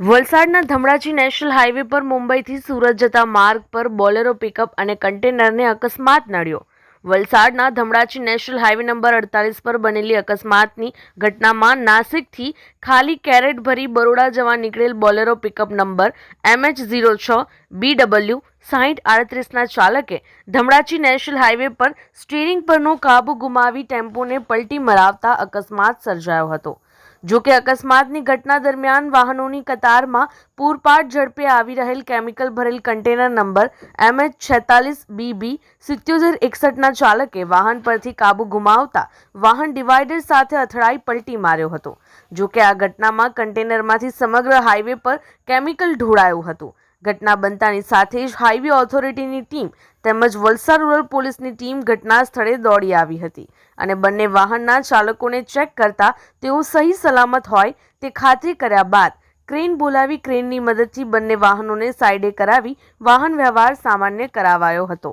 વલસાડના Dhamdachi national highway પર મુંબઈથી સુરત જતા માર્ગ પર બોલેરો પિકઅપ અને કન્ટેનરને અકસ્માત નડ્યો. વલસાડના ધમડાચી નેશનલ હાઈવે નંબર અડતાલીસ પર બનેલી અકસ્માતની ઘટનામાં નાસિકથી ખાલી કેરેટ ભરી બરોડા જવા નીકળેલ Bolero pickup number MH zero છ બી ડબલ્યુ સાહીઠ આડત્રીસના ચાલકે ધમડાચી નેશનલ હાઈવે પર સ્ટીરિંગ પરનો કાબુ ગુમાવી ટેમ્પોને પલટી મરાવતા અકસ્માત સર્જાયો હતો. જો કે અકસ્માતની ઘટના દરમિયાન વાહનોની કતારમાં પૂરપાટ ઝડપે આવી રહેલ કેમિકલ ભરેલ કન્ટેનર નંબર એમએચ છેતાલીસ બીબી સિત્યોતેર એકસઠના ચાલકે વાહન પરથી કાબુ ગુમાવતા વાહન ડિવાઈડર સાથે અથડાઈ પલટી માર્યો હતો. જો કે આ ઘટનામાં કન્ટેનરમાંથી સમગ્ર હાઈવે પર કેમિકલ ઢોળાયું હતું. ઘટના બનતાની સાથે જ હાઈવે ઓથોરિટીની ટીમ તેમજ વલસાડ રૂરલ પોલીસની ટીમ ઘટના સ્થળે દોડી આવી હતી અને બંને વાહનના ચાલકોને ચેક કરતા તેઓ સહી સલામત હોય તે ખાતરી કર્યા બાદ ક્રેન બોલાવી ક્રેનની મદદથી બંને વાહનોને સાઈડે કરાવી વાહન વ્યવહાર સામાન્ય કરાવાયો હતો.